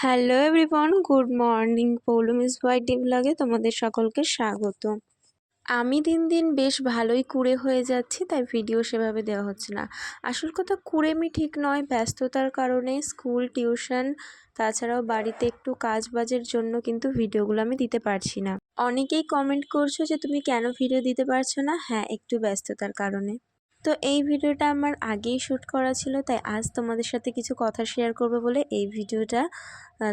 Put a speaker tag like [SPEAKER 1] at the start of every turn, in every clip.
[SPEAKER 1] Hello everyone good morning Poulomi's YT ব্লগে তোমাদের সকলকে স্বাগত। আমি দিন দিন বেশ ভালোই কুড়ে হয়ে যাচ্ছি, তাই ভিডিও সেভাবে দেওয়া হচ্ছে না। আসল কথা কুড়েমি ঠিক নয়, ব্যস্ততার কারণে স্কুল, টিউশন, তাছাড়াও বাড়িতে একটু কাজ বাজের জন্য কিন্তু ভিডিওগুলো আমি দিতে পারছি না। অনেকেই কমেন্ট করছ যে, তুমি কেন ভিডিও দিতে পারছ না? হ্যাঁ একটু ব্যস্ততার কারণে। তো এই ভিডিওটা আমার আগেই শ্যুট করা ছিল, তাই আজ তোমাদের সাথে কিছু কথা শেয়ার করব বলে এই ভিডিওটা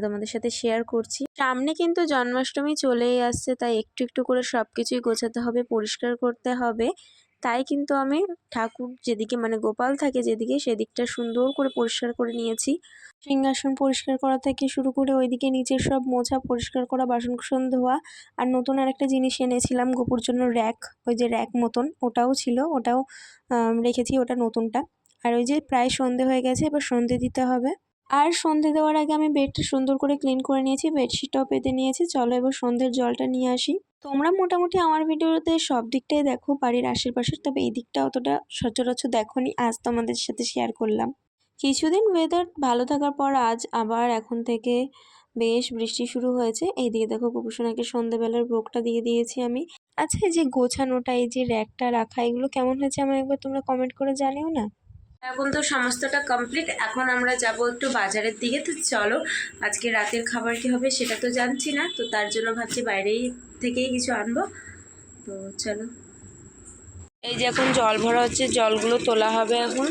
[SPEAKER 1] তোমাদের সাথে শেয়ার করছি। সামনে কিন্তু জন্মাষ্টমী চলেই আসছে, তাই একটু একটু করে সব কিছুই গোছাতে হবে, পরিষ্কার করতে হবে। তাই কিন্তু আমি ঠাকুর যেদিকে মানে গোপাল থাকে যেদিকে সেদিকটা সুন্দর করে পরিষ্কার করে নিয়েছি। সিংহাসন পরিষ্কার করা থেকে শুরু করে ওইদিকে নিচের সব মোছা পরিষ্কার করা বাসন কুসন ধোয়া আর নতুন আর একটা জিনিস এনেছিলাম গোপুর জন্য র্যাক, ওই যে র্যাক মতন, ওটাও ছিল, ওটাও রেখেছি, ওটা নতুনটা। আর ওই যে প্রায় সন্ধে হয়ে গেছে, এবার সন্ধে দিতে হবে। আর সন্ধে দেওয়ার আগে আমি বেডটা সুন্দর করে ক্লিন করে নিয়েছি, বেডশিটটাও পেতে নিয়েছি। চলো এবার সন্ধ্যের জলটা নিয়ে আসি। তোমরা মোটামুটি আমার ভিডিওতে সব দিকটাই দেখো, বাড়ির আশেপাশের তবে এই দিকটা অতটা সচরাচর দেখোনি, আজ তোমাদের সাথে শেয়ার করলাম। কিছুদিন ওয়েদার ভালো থাকার পর আজ আবার এখন থেকে বেশ বৃষ্টি শুরু হয়েছে, এইদিকে দেখো কুকুসোনাকে সন্ধেবেলার ভোগটা দিয়ে দিয়েছি আমি। আচ্ছা এই যে গোছানোটা, এই যে র্যাকটা রাখা, এগুলো কেমন হয়েছে আমায় একবার তোমরা কমেন্ট করে জানিও না? এখন তো সমস্তটা কমপ্লিট এখন আমরা যাব একটু বাজারের দিকে। তো চলো, আজকে রাতের খাবার কি হবে সেটা তো জানছি না। তো তার জন্য ভাবছি বাইরেই থেকেই কিছু আনব। তো চলো। এই যে এখন জল ভরা হচ্ছে, জলগুলো তোলা হবে এখন।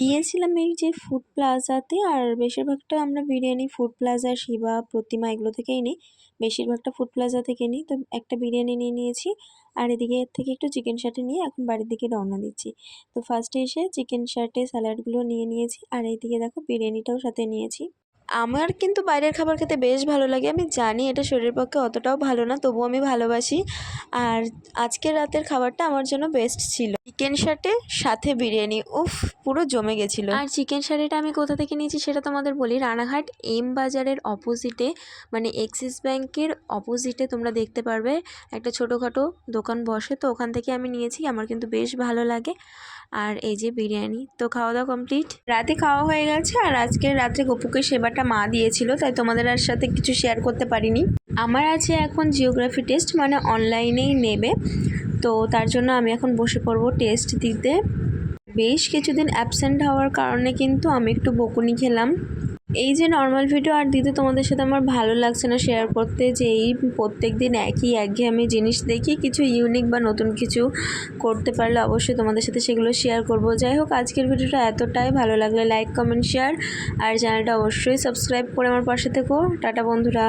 [SPEAKER 1] গিয়েছিলাম এই যে ফুড প্লাজাতে আর বেশিরভাগটা আমরা বিরিয়ানি ফুড প্লাজা শিবা, প্রতিমা এগুলো থেকেই নিই। বেশিরভাগটা ফুড প্লাজা থেকে নিই। তো একটা বিরিয়ানি নিয়ে নিয়েছি, আর এদিকে এর থেকে একটু চিকেন শার্টে নিয়ে এখন বাড়ির দিকে রওনা দিচ্ছি। তো ফার্স্টে এসে চিকেন শার্টে স্যালাডগুলো নিয়ে নিয়েছি, আর এইদিকে দেখো বিরিয়ানিটাও সাথে নিয়েছি। আমার কিন্তু বাইরের খাবার খেতে বেশ ভালো লাগে। আমি জানি এটা শরীরের পক্ষে অতটাও ভালো না, তবুও আমি ভালোবাসি। আর আজকের রাতের খাবারটা আমার জন্য বেস্ট ছিল। চিকেন শার্টে সাথে বিরিয়ানি, উফ, পুরো জমে গেছিল। আর চিকেন শাড়িটা আমি কোথা থেকে নিয়েছি সেটা তোমাদের বলি। রানাঘাট এম বাজারের অপোজিটে মানে এক্সিস ব্যাংকের অপোজিটে তোমরা দেখতে পারবে। একটা ছোটোখাটো দোকান বসে, তো ওখান থেকে আমি নিয়েছি। আমার কিন্তু বেশ ভালো লাগে। আর এই যে বিরিয়ানি। তো খাওয়া দাওয়া কমপ্লিট রাতে খাওয়া হয়ে গেছে আর আজকে রাত্রে গপুকে সেবাটা মা দিয়েছিল, তাই তোমাদের আর সাথে কিছু শেয়ার করতে পারিনি। আমার আছে এখন জিওগ্রাফি টেস্ট মানে অনলাইনেই নেবে। তো তার জন্য আমি এখন বসে পড়ব টেস্ট দিতে। বেশ কিছুদিন অ্যাবসেন্ট হওয়ার কারণে কিন্তু আমি একটু বকুনি খেলাম। এই যে নর্মাল ভিডিও আর দিতে তোমাদের সাথে আমার ভালো লাগছে না শেয়ার করতে, যে এই প্রত্যেক দিন একই একঘেয়েমি জিনিস দেখি, কিছু ইউনিক বা নতুন কিছু করতে পারলে অবশ্যই তোমাদের সাথে সেগুলো শেয়ার করব। যাই হোক, আজকের ভিডিওটা এতটাই। ভালো লাগলে লাইক কমেন্ট শেয়ার আর চ্যানেলটা অবশ্যই সাবস্ক্রাইব করে আমার পাশে থেকো। টাটা বন্ধুরা।